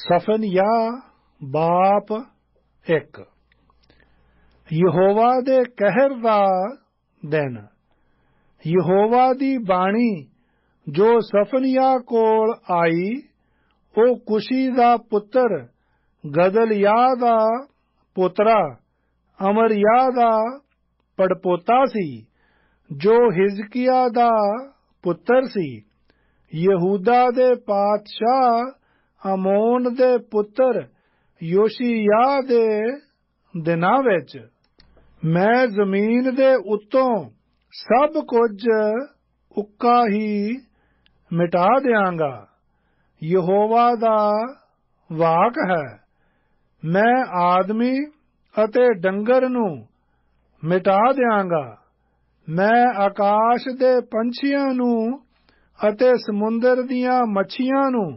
ਸਫਨਿਆ ਬਾਪ ਇੱਕ। ਯਹੋਵਾ ਦੇ ਕਹਿਰ ਦਾ ਦਿਨ। ਯਹੋਵਾ ਦੀ ਬਾਣੀ ਜੋ ਸਫਨਿਆ ਕੋਲ ਆਈ, ਉਹ ਕੁਸ਼ੀ ਦਾ ਪੁੱਤਰ ਗਦਲਿਆ ਦਾ ਪੁੱਤਰਾ, ਅਮਰਿਆ ਦਾ ਪੜਪੋਤਾ ਸੀ, ਜੋ ਹਿਜ਼ਕੀਆ ਦਾ ਪੁੱਤਰ ਸੀ। ਯਹੂਦਾ ਦੇ ਪਾਤਸ਼ਾਹ ਅਮੋਨ ਦੇ ਪੁੱਤਰ ਯੋਸ਼ੀਆ ਦੇ ਦਿਨਾਂ ਵਿੱਚ ਮੈਂ ਜ਼ਮੀਨ ਦੇ ਉੱਤੋਂ ਸਭ ਕੁਝ ਉੱਕਾ ਹੀ ਮਿਟਾ ਦਿਆਂਗਾ। ਯਹੋਵਾ ਦਾ ਵਾਕ ਹੈ, ਮੈਂ ਆਦਮੀ ਅਤੇ ਡੰਗਰ ਨੂੰ ਮਿਟਾ ਦਿਆਂਗਾ। ਮੈਂ ਆਕਾਸ਼ ਦੇ ਪੰਛੀਆਂ ਨੂੰ ਅਤੇ ਸਮੁੰਦਰ ਦੀਆਂ ਮੱਛੀਆਂ ਨੂੰ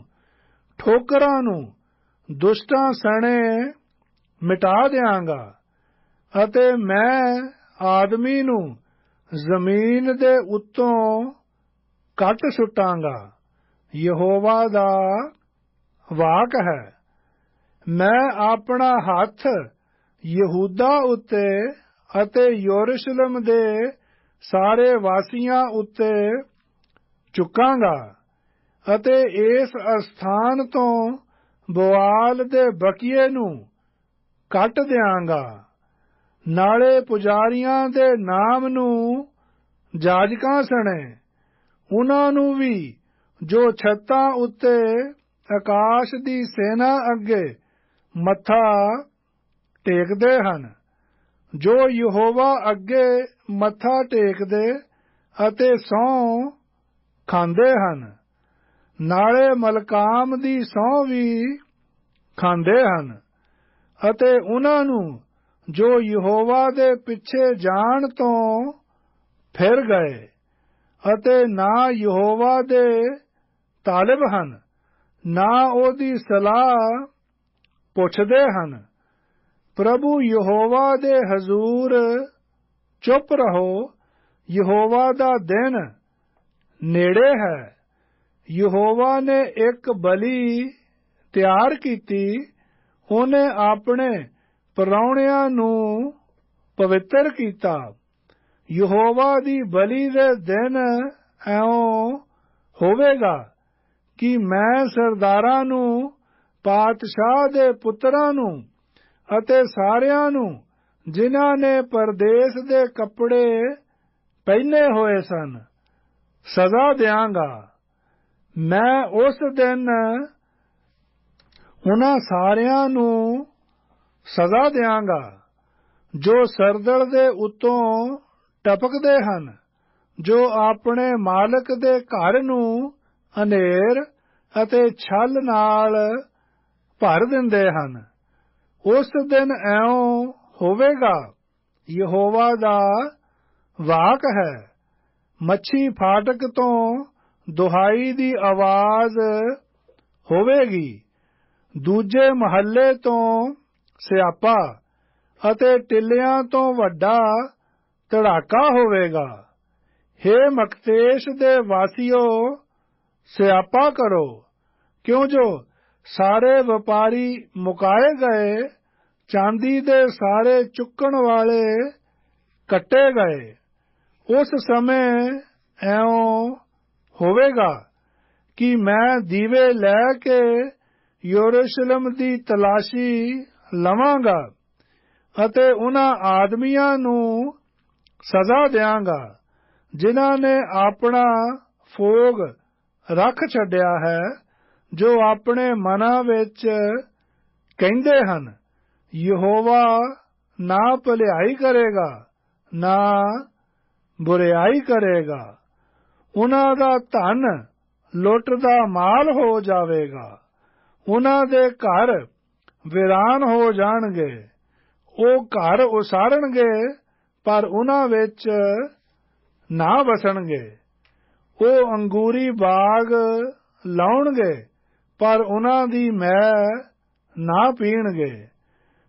ਠੋਕਰਾਂ ਨੂੰ, ਦੁਸ਼ਟਾਂ ਸਣੇ ਮਿਟਾ ਦਿਆਂਗਾ ਅਤੇ ਮੈਂ ਆਦਮੀ ਨੂੰ ਜ਼ਮੀਨ ਦੇ ਉੱਤੋਂ ਕੱਟ ਸੁਟਾਂਗਾ। ਯਹੋਵਾ ਦਾ ਵਾਕ ਹੈ, ਮੈਂ ਆਪਣਾ ਹੱਥ ਯਹੂਦਾ ਉੱਤੇ ਅਤੇ ਯਰੂਸ਼ਲਮ ਦੇ ਸਾਰੇ ਵਾਸੀਆਂ ਉੱਤੇ ਚੁੱਕਾਂਗਾ। ਅਤੇ ਇਸ ਅਸਥਾਨ ਤੋਂ ਬਵਾਲ ਦੇ ਬਕੀਏ ਨੂੰ ਕੱਟ ਦਿਆਂਗਾ। ਨਾਲੇ ਪੁਜਾਰੀਆਂ ਦੇ ਨਾਮ ਨੂੰ ਜਾਜਕਾਂ ਸਣੇ। ਉਹਨਾਂ ਨੂੰ ਵੀ ਜੋ ਛੱਤਾਂ ਉੱਤੇ ਆਕਾਸ਼ ਦੀ ਸੈਨਾ ਅੱਗੇ ਮੱਥਾ ਟੇਕਦੇ ਹਨ, ਜੋ ਯਹੋਵਾ ਅੱਗੇ ਮੱਥਾ ਟੇਕਦੇ ਅਤੇ ਸੌ ਖਾਂਦੇ ਹਨ। ਨਾਲੇ ਮਲਕਾਮ ਦੀ ਸੌ ਵੀ ਖਾਂਦੇ ਹਨ ਅਤੇ ਉਹਨਾਂ ਨੂੰ ਜੋ ਯਹੋਵਾ ਦੇ ਪਿੱਛੇ ਜਾਣ ਤੋਂ ਫਿਰ ਗਏ ਅਤੇ ਨਾ ਯਹੋਵਾ ਦੇ ਤਾਲਿਬ ਹਨ, ਨਾ ਉਹਦੀ ਸਲਾਹ ਪੁੱਛਦੇ ਹਨ। ਪ੍ਰਭੂ ਯਹੋਵਾ ਦੇ ਹਜ਼ੂਰ ਚੁੱਪ ਰਹੋ, ਯਹੋਵਾ ਦਾ ਦਿਨ ਨੇੜੇ ਹੈ। ਯਹੋਵਾ ਨੇ ਇੱਕ ਬਲੀ ਤਿਆਰ ਕੀਤੀ, ਉਹਨੇ ਆਪਣੇ ਪਰੌਣਿਆਂ ਨੂੰ ਪਵਿੱਤਰ ਕੀਤਾ। ਯਹੋਵਾ ਦੀ ਬਲੀ ਦੇ ਦਿਨ ਐਉਂ ਹੋਵੇਗਾ ਕਿ ਮੈਂ ਸਰਦਾਰਾਂ ਨੂੰ, ਪਾਤਸ਼ਾਹ ਦੇ ਪੁੱਤਰਾਂ ਨੂੰ ਅਤੇ ਸਾਰਿਆਂ ਨੂੰ, ਜਿਨ੍ਹਾਂ ਨੇ ਪਰਦੇਸ ਦੇ ਕੱਪੜੇ ਪਹਿਨੇ ਹੋਏ ਸਨ, ਸਜ਼ਾ ਦਿਆਂਗਾ। ਮੈਂ ਉਸ ਦਿਨ ਉਹਨਾਂ ਸਾਰਿਆਂ ਨੂੰ ਸਜ਼ਾ ਦਿਆਂਗਾ, ਜੋ ਸਰਦਲ ਦੇ ਉਤੋਂ ਟਪਕਦੇ ਹਨ, ਜੋ ਆਪਣੇ ਮਾਲਕ ਦੇ ਘਰ ਨੂੰ ਹਨੇਰ ਅਤੇ ਛਲ ਨਾਲ ਭਰ ਦਿੰਦੇ ਹਨ। ਉਸ ਦਿਨ ਐਉਂ ਹੋਵੇਗਾ, ਯਹੋਵਾ ਦਾ ਵਾਕ ਹੈ, ਮੱਛੀ ਫਾਟਕ ਤੋਂ ਦੁਹਾਈ ਦੀ ਆਵਾਜ਼ ਹੋਵੇਗੀ। ਦੂਜੇ ਮਹੱਲੇ ਤੋਂ ਸਿਆਪਾ ਅਤੇ ਟਿੱਲਿਆਂ ਤੋਂ ਵੱਡਾ ਧੜਾਕਾ ਹੋਵੇਗਾ। हे ਮਕਤੇਸ਼ ਦੇ ਵਾਸੀਓ, ਸਿਆਪਾ ਕਰੋ। ਕਿਉਂ ਜੋ ਸਾਰੇ ਵਪਾਰੀ ਮੁਕਾਏ ਗਏ, ਚਾਂਦੀ ਦੇ ਸਾਰੇ ਚੁੱਕਣ ਵਾਲੇ ਕੱਟੇ ਗਏ। ਉਸ ਸਮੇਂ ਐਉਂ ਹੋਵੇਗਾ ਕਿ ਮੈਂ ਦੀਵੇ ਲੈ ਕੇ ਯਰੂਸ਼ਲਮ ਦੀ ਤਲਾਸ਼ੀ ਲਵਾਂਗਾ ਅਤੇ ਉਹਨਾਂ ਆਦਮੀਆਂ ਨੂੰ ਸਜ਼ਾ ਦਿਆਂਗਾ, ਜਿਨ੍ਹਾਂ ਨੇ ਆਪਣਾ ਫੋਗ ਰੱਖ ਛੱਡਿਆ ਹੈ, ਜੋ ਆਪਣੇ ਮਨਾਂ ਵਿੱਚ ਕਹਿੰਦੇ ਹਨ, ਯਹੋਵਾ ਨਾ ਭਲਾਈ ਕਰੇਗਾ, ਨਾ ਬੁਰੀਾਈ ਕਰੇਗਾ। ਉਹਨਾਂ ਦਾ ਧਨ ਲੁੱਟ ਦਾ ਮਾਲ ਹੋ ਜਾਵੇਗਾ। ਉਹਨਾਂ ਦੇ ਘਰ ਵਿਰਾਨ ਹੋ ਜਾਣਗੇ। ਉਹ ਘਰ ਉਸਾਰਣਗੇ ਪਰ ਉਹਨਾਂ ਵਿੱਚ ਨਾ ਵਸਣਗੇ। ਉਹ ਅੰਗੂਰੀ ਬਾਗ ਲਾਉਣਗੇ, ਪਰ ਉਹਨਾਂ ਦੀ ਮੈਂ ਨਾ ਪੀਣਗੇ।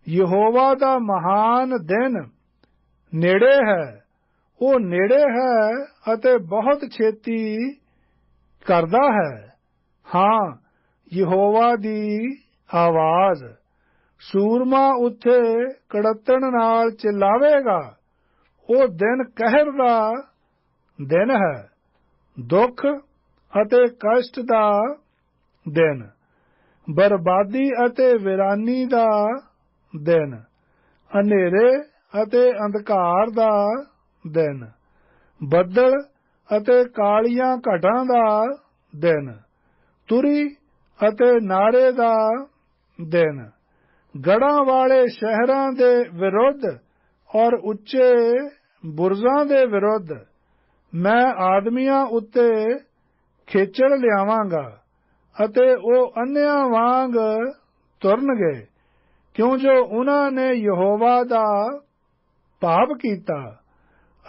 ਯਹੋਵਾ ਦਾ ਮਹਾਨ ਦਿਨ ਨੇੜੇ ਹੈ। ਉਹ ਨੇੜੇ ਹੈ ਅਤੇ ਬਹੁਤ ਛੇਤੀ ਕਰਦਾ ਹੈ। ਹਾਂ, ਯਹੋਵਾ ਦੀ ਆਵਾਜ਼। ਸੂਰਮਾ ਉੱਥੇ ਕੜਤਣ ਨਾਲ ਚਿਲਾਵੇਗਾ। ਉਹ ਦਿਨ ਕਹਿਰ ਦਾ ਦਿਨ ਹੈ। ਦੁੱਖ ਅਤੇ ਕਸ਼ਟ ਦਾ ਦਿਨ। ਬਰਬਾਦੀ ਅਤੇ ਵਿਰਾਨੀ ਦਾ ਦਿਨ। ਹਨੇਰੇ ਅਤੇ ਅੰਧਕਾਰ ਦਾ ਦਿਨ। ਬੱਦਲ ਅਤੇ ਕਾਲੀਆਂ ਘਟਾਂ ਦਾ ਦਿਨ। ਤੁਰੀ ਅਤੇ ਨਾਰੇ ਦਾ ਦਿਨ। ਗੜਾਂ ਵਾਲੇ ਸ਼ਹਿਰਾਂ ਦੇ ਵਿਰੁੱਧ ਔਰ ਉੱਚੇ ਬੁਰਜ਼ਾਂ ਦੇ ਵਿਰੁੱਧ ਮੈਂ ਆਦਮੀਆਂ ਉੱਤੇ ਖੇਚਲ ਲਿਆਵਾਂਗਾ ਅਤੇ ਉਹ ਅੰਨਿਆਂ ਵਾਂਗ ਤੁਰਨਗੇ, ਕਿਉਂ ਜੋ ਉਹਨਾਂ ਨੇ ਯਹੋਵਾ ਦਾ ਪਾਪ ਕੀਤਾ।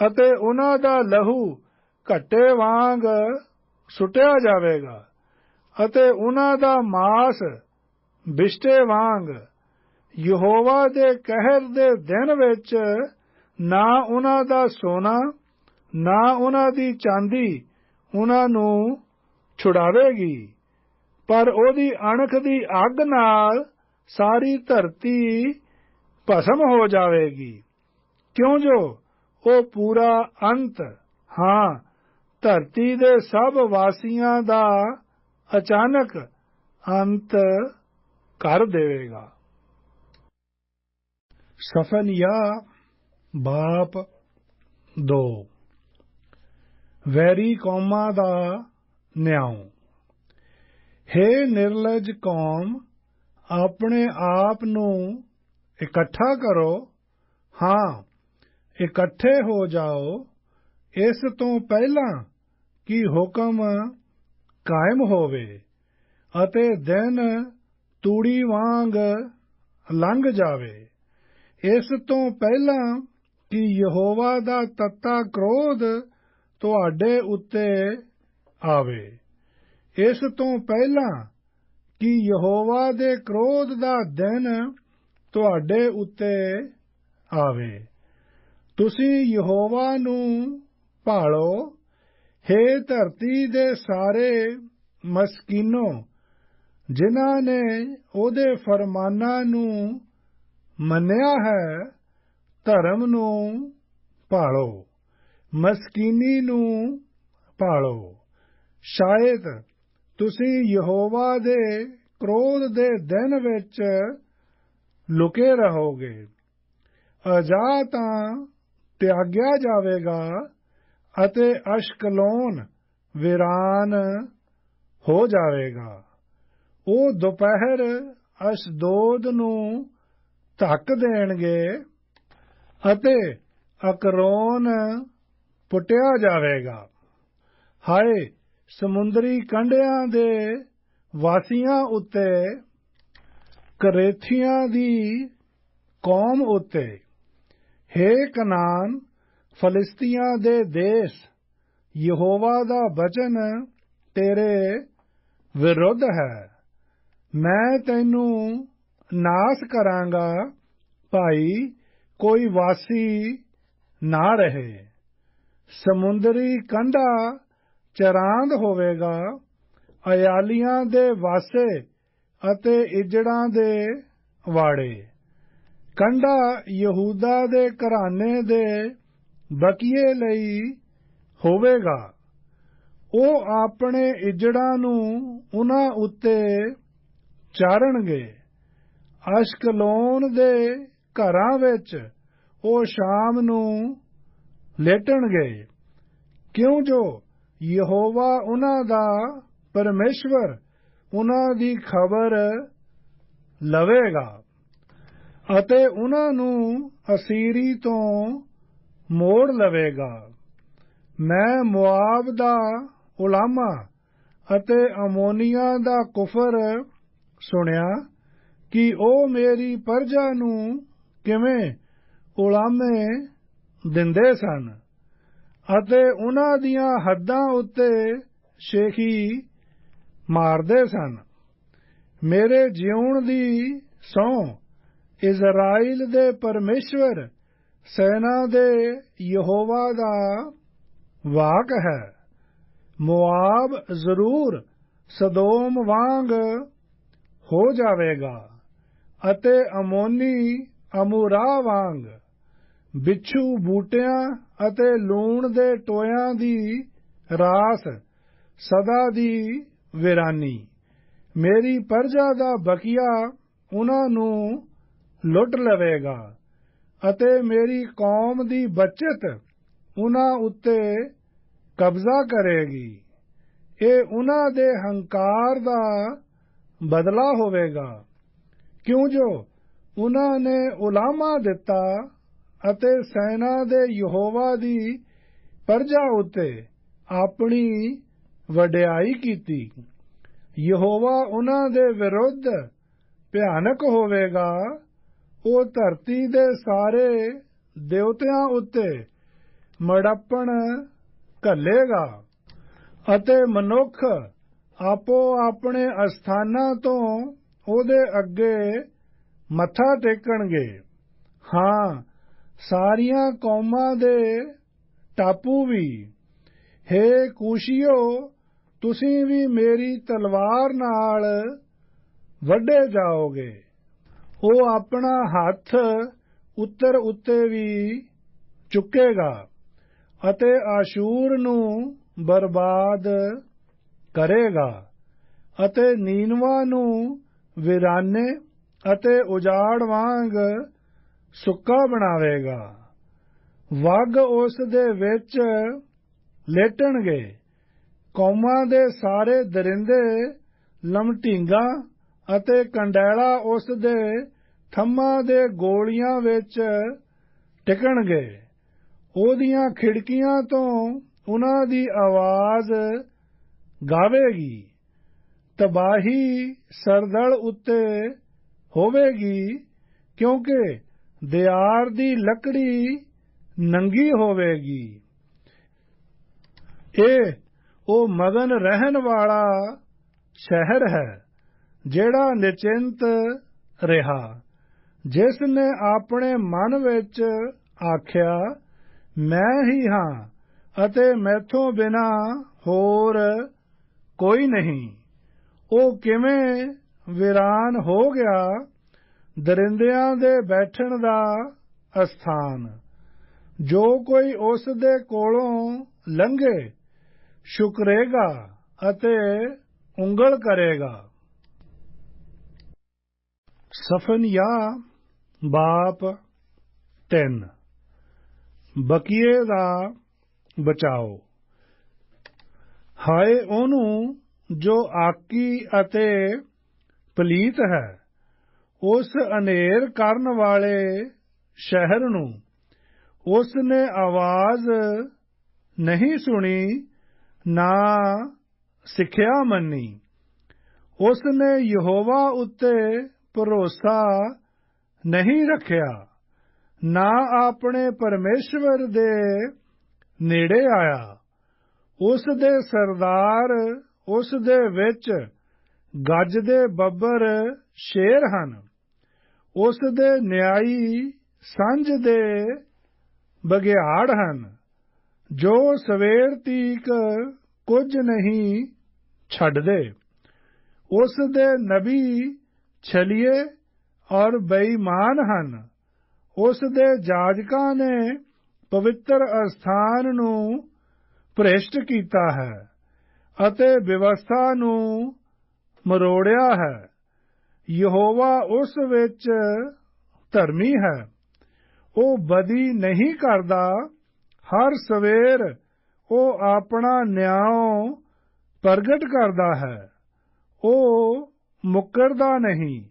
ਅਤੇ ਉਹਨਾਂ ਦਾ ਲਹੂ ਘੱਟੇ ਵਾਂਗ ਸੁਟਿਆ ਜਾਵੇਗਾ ਅਤੇ ਉਹਨਾਂ ਦਾ ਮਾਸ ਬਿਸ਼ਟੇ ਵਾਂਗ ਯਹੋਵਾ ਦੇ ਕਹਿਰ ਦੇ ਦਿਨ ਵਿੱਚ ਨਾ ਉਹਨਾਂ ਦਾ ਸੋਨਾ, ਨਾ ਉਹਨਾਂ ਦੀ ਚਾਂਦੀ ਉਹਨਾਂ ਨੂੰ ਛੁਡਾਵੇਗੀ। ਪਰ ਉਹਦੀ ਅਣਖ ਦੀ ਅੱਗ ਨਾਲ ਸਾਰੀ ਧਰਤੀ ਭਸਮ ਹੋ ਜਾਵੇਗੀ। ਕਿਉਂ ਜੋ? ਉਹ ਪੂਰਾ ਅੰਤ। ਹਾਂ, ਧਰਤੀ ਦੇ ਸਭ ਵਾਸੀਆਂ ਦਾ ਅਚਾਨਕ ਅੰਤ ਕਰ ਦੇਵੇਗਾ। ਸਫਨਿਆ ਬਾਪ 2 ਵੈਰੀ ਕੌਮਾਂ ਦਾ ਨਿਆਉ ਹੇ ਨਿਰਲਜ ਕੌਮ, ਆਪਣੇ ਆਪ ਨੂੰ ਇਕੱਠਾ ਕਰੋ। ਹਾਂ ਇਕੱਠੇ ਹੋ ਜਾਓ, ਇਸ ਤੋਂ ਪਹਿਲਾਂ ਕਿ ਹੁਕਮ ਕਾਇਮ ਹੋਵੇ ਅਤੇ ਦਿਨ ਤੂੜੀ ਵਾਂਗ ਲੰਘ ਜਾਵੇ। ਇਸ ਤੋਂ ਪਹਿਲਾਂ ਕਿ ਯਹੋਵਾ ਦਾ ਤੱਤਾ ਕ੍ਰੋਧ ਤੁਹਾਡੇ ਉੱਤੇ ਆਵੇ। ਇਸ ਤੋਂ ਪਹਿਲਾਂ ਕਿ ਯਹੋਵਾ ਦੇ ਕ੍ਰੋਧ ਦਾ ਦਿਨ ਤੁਹਾਡੇ ਉੱਤੇ ਆਵੇ। ਤੁਸੀਂ ਯਹੋਵਾ ਨੂੰ ਭਾਲੋ हे ਧਰਤੀ ਦੇ ਸਾਰੇ ਮਸਕੀਨੋ, ਜਿਨ੍ਹਾਂ ਨੇ ਉਹਦੇ ਫਰਮਾਨਾਂ ਨੂੰ ਮੰਨਿਆ ਹੈ, ਧਰਮ ਨੂੰ ਭਾਲੋ, ਮਸਕੀਨੀ ਨੂੰ ਭਾਲੋ। ਸ਼ਾਇਦ ਤੁਸੀਂ ਯਹੋਵਾ ਦੇ ਕ੍ਰੋਧ ਦੇ ਦਿਨ ਵਿੱਚ ਲੁਕੇ ਰਹੋਗੇ। ਅਜਾ ਤਾਂ ਤਿਆਗਿਆ ਜਾਵੇਗਾ ਅਤੇ ਅਸ਼ਕਲੋਨ ਵਿਰਾਨ ਹੋ ਜਾਵੇਗਾ। ਉਹ ਦੁਪਹਿਰ ਅਸ਼ਦੋਦ ਨੂੰ ਧੱਕ ਦੇਣਗੇ ਅਤੇ ਅਕਰੋਨ ਪੁੱਟਿਆ ਜਾਵੇਗਾ। ਹਾਏ, ਸਮੁੰਦਰੀ ਕੰਢਿਆਂ ਦੇ ਵਾਸੀਆਂ ਉੱਤੇ, ਕਰੇਥੀਆਂ ਦੀ ਕੌਮ ਉੱਤੇ। ਹੇ ਕਨਾਨ, ਫਲਿਸਤੀਆਂ ਦੇ ਦੇਸ਼, ਯਹੋਵਾ ਦਾ ਬਚਨ ਤੇਰੇ ਵਿਰੁੱਧ ਹੈ। ਮੈਂ ਤੈਨੂੰ ਨਾਸ ਕਰਾਂਗਾ, ਭਾਈ, ਕੋਈ ਵਾਸੀ ਨਾ ਰਹੇ। ਸਮੁੰਦਰੀ ਕੰਢਾ ਚਰਾਂਦ ਹੋਵੇਗਾ, ਅਯਾਲੀਆਂ ਦੇ ਵਾਸੇ ਅਤੇ ਇਜੜਾਂ ਦੇ ਵਾੜੇ। ਕੰਡਾ ਯਹੂਦਾ ਦੇ ਘਰਾਣੇ ਦੇ ਬਕੀਏ ਲਈ ਹੋਵੇਗਾ। ਉਹ ਆਪਣੇ ਇਜੜਾਂ ਨੂੰ ਉਹਨਾਂ ਉੱਤੇ ਚਾਰਣਗੇ ਅਸ਼ਕਲੋਨ ਦੇ ਘਰਾਂ ਵਿੱਚ ਉਹ ਸ਼ਾਮ ਨੂੰ ਲੇਟਣਗੇ। ਕਿਉਂ ਜੋ ਯਹੋਵਾ ਉਹਨਾਂ ਦਾ ਪਰਮੇਸ਼ਵਰ, ਉਹਨਾਂ ਦੀ ਖਬਰ ਲਵੇਗਾ। ਅਤੇ ਉਹਨਾਂ ਨੂੰ ਅਸੀਰੀ ਤੋਂ ਮੋੜ ਲਵੇਗਾ। ਮੈਂ ਮੁਆਬ ਦਾ ਉਲਾਮਾ ਅਤੇ ਅਮੋਨੀਆ ਦਾ ਕੁਫਰ ਸੁਣਿਆ ਕਿ ਉਹ ਮੇਰੀ ਪਰਜਾ ਨੂੰ ਕਿਵੇਂ ਉਲਾਮੇ ਦਿੰਦੇ ਸਨ ਅਤੇ ਉਹਨਾਂ ਦੀਆਂ ਹੱਦਾਂ ਉੱਤੇ ਸ਼ੇਖੀ ਮਾਰਦੇ ਸਨ। ਮੇਰੇ ਜਿਉਣ ਦੀ ਸੌ ਇਜ਼ਰਾਈਲ ਦੇ ਪਰਮੇਸ਼ਵਰ, ਸੈਨਾ ਦੇ ਯਹੋਵਾ ਦਾ ਵਾਕ ਹੈ। ਮੁਆਬ ਜ਼ਰੂਰ ਸਦੋਮ ਵਾਂਗ ਹੋ ਜਾਵੇਗਾ ਅਤੇ ਅਮੋਨੀ ਅਮੂਰਾ ਵਾਂਗ। ਬਿੱਛੂ ਬੂਟਿਆਂ ਅਤੇ ਲੂਣ ਦੇ ਟੋਇਆਂ ਦੀ ਰਾਸ ਸਦਾ ਦੀ ਵਿਰਾਨੀ। ਮੇਰੀ ਪਰਜਾ ਦਾ ਬਕੀਆ ਉਹਨਾਂ ਨੂੰ ਲੁੱਟ ਲਵੇਗਾ ਅਤੇ ਮੇਰੀ ਕੌਮ ਦੀ ਬਚਤ ਉਹਨਾਂ ਉੱਤੇ ਕਬਜ਼ਾ ਕਰੇਗੀ। ਇਹ ਉਹਨਾਂ ਦੇ ਹੰਕਾਰ ਦਾ ਬਦਲਾ ਹੋਵੇਗਾ। ਕਿਉਂ ਜੋ ਉਹਨਾਂ ਨੇ ਉਲਾਮਾ ਦਿੱਤਾ ਅਤੇ ਸੈਨਾ ਦੇ ਯਹੋਵਾ ਦੀ ਪਰਜਾ ਉੱਤੇ ਆਪਣੀ ਵਡਿਆਈ ਕੀਤੀ। ਯਹੋਵਾ ਉਹਨਾਂ ਦੇ ਵਿਰੁੱਧ ਭਿਆਨਕ ਹੋਵੇਗਾ ਉਹ ਧਰਤੀ ਦੇ ਸਾਰੇ ਦੇਵਤਿਆਂ ਉੱਤੇ ਮੜੱਪਣ ਘੱਲੇਗਾ ਅਤੇ ਮਨੁੱਖ ਆਪੋ ਆਪਣੇ ਅਸਥਾਨਾਂ ਤੋਂ ਉਹਦੇ ਅੱਗੇ ਮੱਥਾ ਟੇਕਣਗੇ। ਹਾਂ, ਸਾਰੀਆਂ ਕੌਮਾਂ ਦੇ ਟਾਪੂ ਵੀ। ਹੇ ਕੂਸ਼ੀਓ, ਤੁਸੀਂ ਵੀ ਮੇਰੀ ਤਲਵਾਰ ਨਾਲ ਵੱਡੇ ਜਾਓਗੇ। ਉਹ ਆਪਣਾ ਹੱਥ ਉੱਤਰ ਉੱਤੇ ਵੀ ਚੁੱਕੇਗਾ ਅਤੇ ਆਸ਼ੂਰ ਨੂੰ ਬਰਬਾਦ ਕਰੇਗਾ ਅਤੇ ਨੀਨਵਾ ਨੂੰ ਵਿਰਾਨੇ ਅਤੇ ਉਜਾੜ ਵਾਂਗ ਸੁੱਕਾ ਬਣਾਵੇਗਾ। ਵਗ ਉਸ ਦੇ ਵਿੱਚ ਲੇਟਣਗੇ। ਕੌਮਾਂ ਦੇ ਸਾਰੇ ਦਰਿੰਦੇ ਲਮਟਿੰਗਾ ਅਤੇ ਕੰਡੈਲਾ ਉਸ ਦੇ ਥੰਮਾਂ ਦੇ ਗੋਲੀਆਂ ਵਿੱਚ ਟਿਕਣਗੇ ਉਹਦੀਆਂ ਖਿੜਕੀਆਂ ਤੋਂ ਉਹਨਾਂ ਦੀ ਆਵਾਜ਼ ਗਾਵੇਗੀ। ਤਬਾਹੀ ਸਰਦਲ ਉੱਤੇ ਹੋਵੇਗੀ ਕਿਉਂਕਿ ਦਿਆਰ ਦੀ ਲੱਕੜੀ ਨੰਗੀ ਹੋਵੇਗੀ। ਇਹ ਉਹ ਮਗਨ ਰਹਿਣ ਵਾਲਾ ਸ਼ਹਿਰ ਹੈ ਜਿਹੜਾ ਨਿਚਿੰਤ ਰਿਹਾ। ਜਿਸ ਨੇ ਆਪਣੇ ਮਨ ਵਿੱਚ ਆਖਿਆ, ਮੈਂ ਹੀ ਹਾਂ ਅਤੇ ਮੈਥੋਂ ਬਿਨਾ ਹੋਰ ਕੋਈ ਨਹੀਂ। ਉਹ ਕਿਵੇਂ ਵਿਰਾਨ ਹੋ ਗਿਆ? ਦਰਿੰਦਿਆਂ ਦੇ ਬੈਠਣ ਦਾ ਅਸਥਾਨ। ਜੋ ਕੋਈ ਉਸ ਦੇ ਕੋਲੋਂ ਲੰਘੇ, ਸ਼ੁਕਰੇਗਾ ਅਤੇ ਉਂਗਲ ਕਰੇਗਾ। ਸਫਨਿਆ ਬਾਪ 3 ਬਕੀਏ ਦਾ ਬਚਾਓ। ਹਾਏ, ਉਹਨੂੰ ਜੋ ਆਕੀ ਅਤੇ ਪਲੀਤ ਹੈ, ਉਸ ਅਨੇਰ ਕਰਨ ਵਾਲੇ ਸ਼ਹਿਰ ਨੂੰ ਉਸ ਨੇ ਆਵਾਜ਼ ਨਹੀਂ ਸੁਣੀ, ਨਾ ਸਿੱਖਿਆ ਮੰਨੀ। ਉਸ ਨੇ ਯਹੋਵਾ ਉੱਤੇ ਭਰੋਸਾ ਨਹੀਂ ਰੱਖਿਆ। ਨਾ ਆਪਣੇ ਪਰਮੇਸ਼ਵਰ ਦੇ ਨੇੜੇ ਆਇਆ। ਉਸ ਦੇ ਸਰਦਾਰ, ਉਸ ਦੇ ਵਿੱਚ ਗੱਜਦੇ ਬੱਬਰ ਸ਼ੇਰ ਹਨ। ਉਸ ਦੇ ਨਿਆਈ ਸੰਝ ਦੇ ਬਗਿਆੜ ਹਨ। ਜੋ ਸਵੇਰ ਤੀਕ ਕੁਝ ਨਹੀਂ ਛੱਡਦੇ। ਉਸ ਦੇ ਨਬੀ ਛਲੀਏ ਔਰ ਬੇਈਮਾਨ ਹਨ। ਉਸ ਦੇ ਜਾਜਕਾਂ ਨੇ ਪਵਿੱਤਰ ਅਸਥਾਨ ਨੂੰ ਭ੍ਰਿਸ਼ਟ ਕੀਤਾ ਹੈ ਅਤੇ ਵਿਵਸਥਾ ਨੂੰ ਮਰੋੜਿਆ ਹੈ। ਯਹੋਵਾ ਉਸ ਵਿੱਚ ਧਰਮੀ ਹੈ। ਉਹ ਬਦੀ ਨਹੀਂ ਕਰਦਾ। ਹਰ ਸਵੇਰ ਉਹ ਆਪਣਾ ਨਿਆਂ ਪ੍ਰਗਟ ਕਰਦਾ ਹੈ। ਉਹ ਮੁਕਰਦਾ ਨਹੀਂ।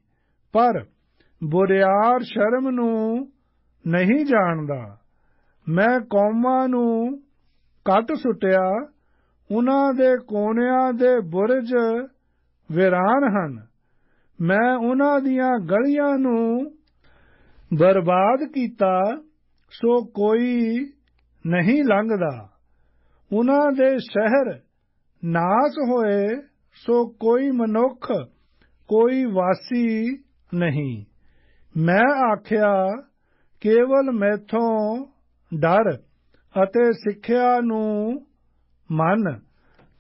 ਪਰ ਬੁਰਿਆਰ ਸ਼ਰਮ ਨੂੰ ਨਹੀਂ ਜਾਣਦਾ। ਮੈਂ ਕੌਮਾਂ ਨੂੰ ਕੱਟ ਸੁਟਿਆ ਉਹਨਾਂ ਦੇ ਕੋਨਿਆਂ ਦੇ ਬੁਰਜ ਵਿਰਾਨ ਹਨ। ਮੈਂ ਉਹਨਾਂ ਦੀਆਂ ਗਲੀਆਂ ਨੂੰ ਬਰਬਾਦ ਕੀਤਾ, ਸੋ ਕੋਈ ਨਹੀਂ ਲੰਘਦਾ। ਉਹਨਾਂ ਦੇ ਸ਼ਹਿਰ ਨਾਸ ਹੋਏ, ਸੋ ਕੋਈ ਮਨੁੱਖ, ਕੋਈ ਵਾਸੀ ਨਹੀਂ। ਮੈਂ ਆਖਿਆ, ਕੇਵਲ ਮੈਥੋਂ ਡਰ ਅਤੇ ਸਿੱਖਿਆ ਨੂੰ ਮੰਨ,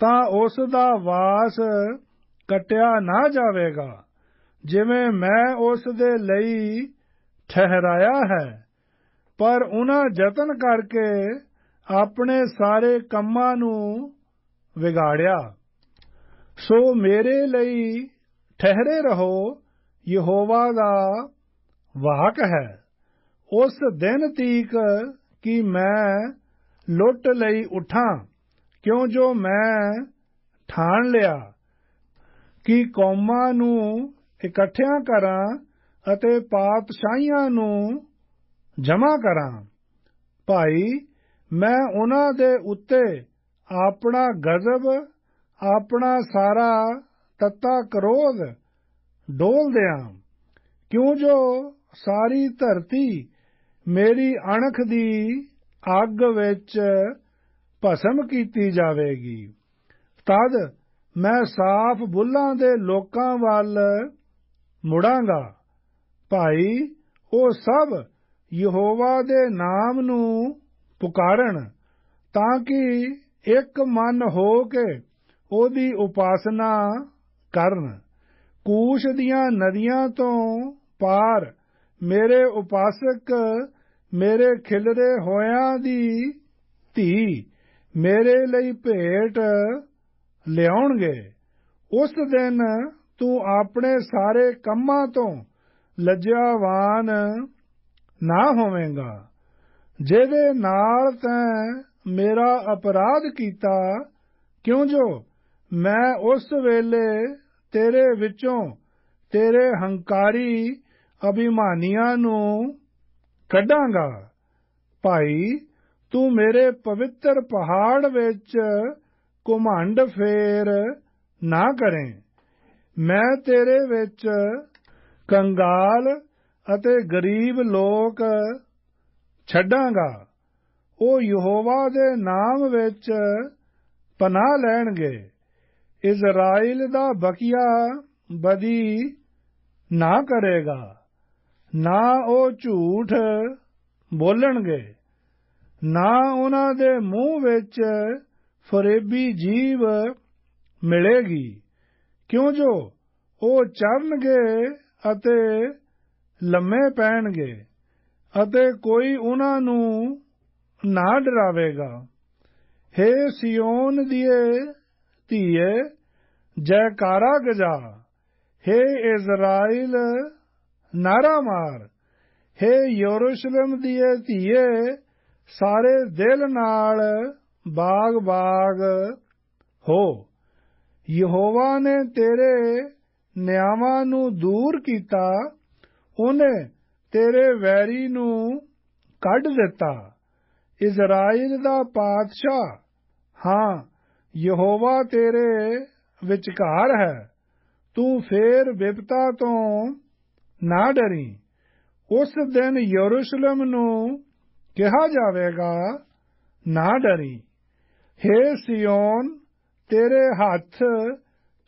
ਤਾਂ ਉਸ ਦਾ ਵਾਸ ਕਟਿਆ ਨਾ ਜਾਵੇਗਾ, ਜਿਵੇਂ ਮੈਂ ਉਸ ਦੇ ਲਈ ਠਹਿਰਾਇਆ ਹੈ। ਪਰ ਉਹਨਾਂ ਯਤਨ ਕਰਕੇ ਆਪਣੇ ਸਾਰੇ ਕੰਮਾਂ ਨੂੰ ਵਿਗਾੜਿਆ। ਸੋ ਮੇਰੇ ਲਈ ਠਹਿਰੇ ਰਹੋ, ਯਹੋਵਾ ਦਾ ਵਾਕ ਹੈ। ਉਸ ਦਿਨ ਤੀਕ ਕਿ ਮੈਂ ਲੁੱਟ ਲਈ ਉਠਾਂ, ਕਿਉਂ ਜੋ ਮੈਂ ਠਾਣ ਲਿਆ, ਕਿ ਕੌਮਾਂ ਨੂੰ ਇਕੱਠਿਆਂ ਕਰਾਂ ਅਤੇ ਪਾਤਸ਼ਾਹੀਆਂ ਨੂੰ ਜਮਾ ਕਰਾਂ। ਭਾਈ, ਮੈਂ ਉਹਨਾਂ ਦੇ ਉੱਤੇ ਆਪਣਾ ਗਜ਼ਬ, ਆਪਣਾ ਸਾਰਾ ਤੱਤਾ ਕਰੋਧ ਡੋਲ ਦਿਆਂ, ਕਿਉਂ ਜੋ ਸਾਰੀ ਧਰਤੀ ਮੇਰੀ ਅਣਖ ਦੀ ਅੱਗ ਵਿੱਚ ਭਸਮ ਕੀਤੀ ਜਾਵੇਗੀ। ਤਦ ਮੈਂ ਸਾਫ਼ ਬੁੱਲਾਂ ਦੇ ਲੋਕਾਂ ਵੱਲ ਮੁੜਾਂਗਾ। ਭਾਈ, ਉਹ ਸਭ ਯਹੋਵਾ ਦੇ ਨਾਮ ਨੂੰ ਪੁਕਾਰਨ ਤਾਂ ਕਿ ਇੱਕ ਮਨ ਹੋ ਕੇ ਉਹਦੀ ਉਪਾਸਨਾ ਕਰਨ। ਕੂਸ਼ ਦੀਆਂ ਨਦੀਆਂ ਤੋਂ ਪਾਰ ਮੇਰੇ ਉਪਾਸਕ, ਮੇਰੇ ਖਿਲਰੇ ਹੋਇਆਂ ਦੀ ਧੀ ਮੇਰੇ ਲਈ ਭੇਟ ਲਿਆਉਣਗੇ। ਉਸ ਦਿਨ ਤੂੰ ਆਪਣੇ ਸਾਰੇ ਕੰਮਾਂ ਤੋਂ ਲੱਜਿਆਵਾਨ ਨਾ ਹੋਵੇਂਗਾ। ਜਿਹਦੇ ਨਾਲ ਤੈਂ ਮੇਰਾ ਅਪਰਾਧ ਕੀਤਾ, ਕਿਉਂ ਜੋ? ਮੈਂ ਉਸ ਵੇਲੇ ਤੇਰੇ ਵਿੱਚੋਂ ਤੇਰੇ ਹੰਕਾਰੀ ਅਭਿਮਾਨੀਆਂ ਨੂੰ ਕੱਢਾਂਗਾ। ਭਾਈ, ਤੂੰ ਮੇਰੇ ਪਵਿੱਤਰ ਪਹਾੜ ਵਿੱਚ ਘੁਮੰਡ ਫੇਰ ਨਾ ਕਰੇ। ਮੈਂ ਤੇਰੇ ਵਿੱਚ ਕੰਗਾਲ ਅਤੇ ਗਰੀਬ ਲੋਕ ਛੱਡਾਂਗਾ। ਉਹ ਯਹੋਵਾ ਦੇ ਨਾਮ ਵਿੱਚ ਪਨਾਹ ਲੈਣਗੇ। ਇਜ਼ਰਾਈਲ ਦਾ ਬਕੀਆ ਬਦੀ ਨਾ ਕਰੇਗਾ। ਨਾ ਉਹ ਝੂਠ ਬੋਲਣਗੇ, ਨਾ ਉਹਨਾਂ ਦੇ ਮੂੰਹ ਵਿੱਚ ਫਰੇਬੀ ਜੀਵ ਮਿਲੇਗੀ। ਕਿਉਂ ਜੋ ਉਹ ਚਰਨਗੇ ਅਤੇ ਲੰਮੇ ਪੈਣਗੇ ਅਤੇ ਕੋਈ ਉਹਨਾਂ ਨੂੰ ਨਾ ਡਰਾਵੇਗਾ। ਹੇ ਸਿਯੋਨ ਦੀਏ ਧੀਏ, ਜੈਕਾਰਾ ਗਜਾ, ਹੇ ਇਜ਼ਰਾਈਲ ਨਾਰਾ ਮਾਰ ਹੇ ਯਰੂਸ਼ਲਮ ਦੀਏ ਧੀਏ, ਸਾਰੇ ਦਿਲ ਨਾਲ ਬਾਗ-ਬਾਗ ਹੋ। ਯਹੋਵਾ ਨੇ ਤੇਰੇ ਨਿਆਵਾਂ ਨੂੰ ਦੂਰ ਕੀਤਾ, ਉਹਨੇ ਤੇਰੇ ਵੈਰੀ ਨੂੰ ਕੱਢ ਦਿੱਤਾ। ਇਜ਼ਰਾਈਲ ਦਾ ਪਾਤਸ਼ਾਹ, ਹਾਂ, ਯਹੋਵਾ ਤੇਰੇ ਵਿਚਕਾਰ ਹੈ। ਤੂੰ ਫੇਰ ਵਿਪਤਾ ਤੋਂ ਨਾ ਡਰੀ ਉਸ ਦਿਨ ਯਰੂਸ਼ਲਮ ਨੂੰ ਕਿਹਾ ਜਾਵੇਗਾ ਨਾ ਡਰੀ ਹੇ ਸਿਯੋਨ ਤੇਰੇ ਹੱਥ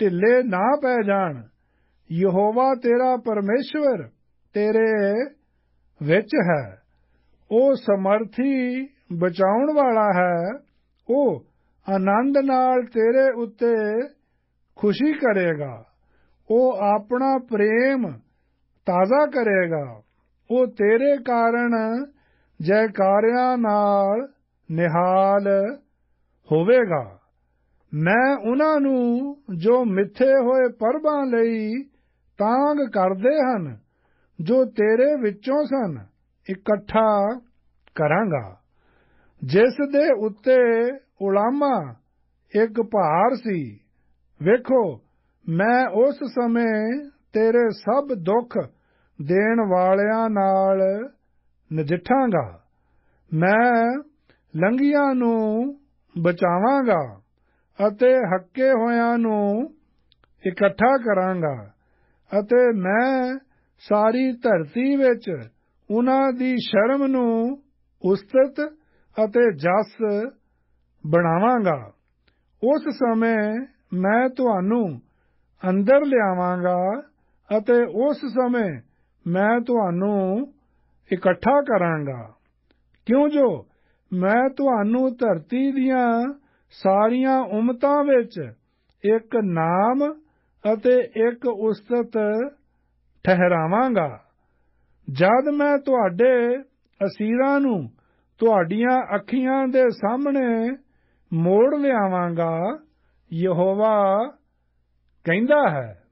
ਢਿੱਲੇ ਨਾ ਪੈ ਜਾਣ। ਯਹੋਵਾ ਤੇਰਾ ਪਰਮੇਸ਼ਵਰ ਤੇਰੇ ਵਿੱਚ ਹੈ। ਉਹ ਸਮਰਥੀ ਬਚਾਉਣ ਵਾਲਾ ਹੈ। ਉਹ ਆਨੰਦ ਨਾਲ ਤੇਰੇ ਉੱਤੇ ਖੁਸ਼ੀ ਕਰੇਗਾ। ਉਹ ਆਪਣਾ ਪ੍ਰੇਮ ਤਾਜ਼ਾ ਕਰੇਗਾ। ਉਹ ਤੇਰੇ ਕਾਰਨ ਜੈਕਾਰਿਆਂ ਨਾਲ ਨਿਹਾਲ ਹੋਵੇਗਾ। ਮੈਂ ਉਹਨਾਂ ਨੂੰ ਜੋ ਮਿੱਥੇ ਹੋਏ ਪਰਬਾਂ ਲਈ ਤਾਂਗ ਕਰਦੇ ਹਨ, ਜੋ ਤੇਰੇ ਵਿੱਚੋਂ ਸਨ, ਇਕੱਠਾ ਕਰਾਂਗਾ। ਜਿਸ ਦੇ ਉੱਤੇ ਉਲਾਮਾ ਇੱਕ ਭਾਰ ਸੀ, ਵੇਖੋ, ਮੈਂ ਉਸ ਸਮੇਂ ਤੇਰੇ ਸਭ ਦੁੱਖ ਦੇਣ ਵਾਲਿਆਂ ਨਾਲ ਨਜਿੱਠਾਂਗਾ। ਮੈਂ ਲੰਗੀਆਂ ਨੂੰ ਬਚਾਵਾਂਗਾ ਅਤੇ ਹੱਕੇ ਹੋਇਆਂ ਨੂੰ ਇਕੱਠਾ ਕਰਾਂਗਾ ਅਤੇ ਮੈਂ ਸਾਰੀ ਧਰਤੀ ਵਿੱਚ ਉਹਨਾਂ ਦੀ ਸ਼ਰਮ ਨੂੰ ਉਸਤਤ ਅਤੇ ਜਸ ਬਣਾਵਾਂਗਾ। ਉਸ ਸਮੇਂ ਮੈਂ ਤੁਹਾਨੂੰ ਅੰਦਰ ਲਿਆਵਾਂਗਾ ਅਤੇ ਉਸ ਸਮੇਂ ਮੈਂ ਤੁਹਾਨੂੰ ਇਕੱਠਾ ਕਰਾਂਗਾ। ਕਿਉਂ ਜੋ? ਮੈਂ ਤੁਹਾਨੂੰ ਧਰਤੀ ਦੀਆਂ ਸਾਰੀਆਂ ਉਮਤਾਂ ਵਿੱਚ ਇੱਕ ਨਾਮ ਅਤੇ ਇੱਕ ਉਸਤਤ ਠਹਿਰਾਵਾਂਗਾ। ਜਦ ਮੈਂ ਤੁਹਾਡੇ ਅਸੀਰਾਂ ਨੂੰ ਤੁਹਾਡੀਆਂ ਅੱਖੀਆਂ ਦੇ ਸਾਹਮਣੇ ਮੋੜ ਲਿਆਵਾਂਗਾ, ਯਹੋਵਾ ਕਹਿੰਦਾ ਹੈ।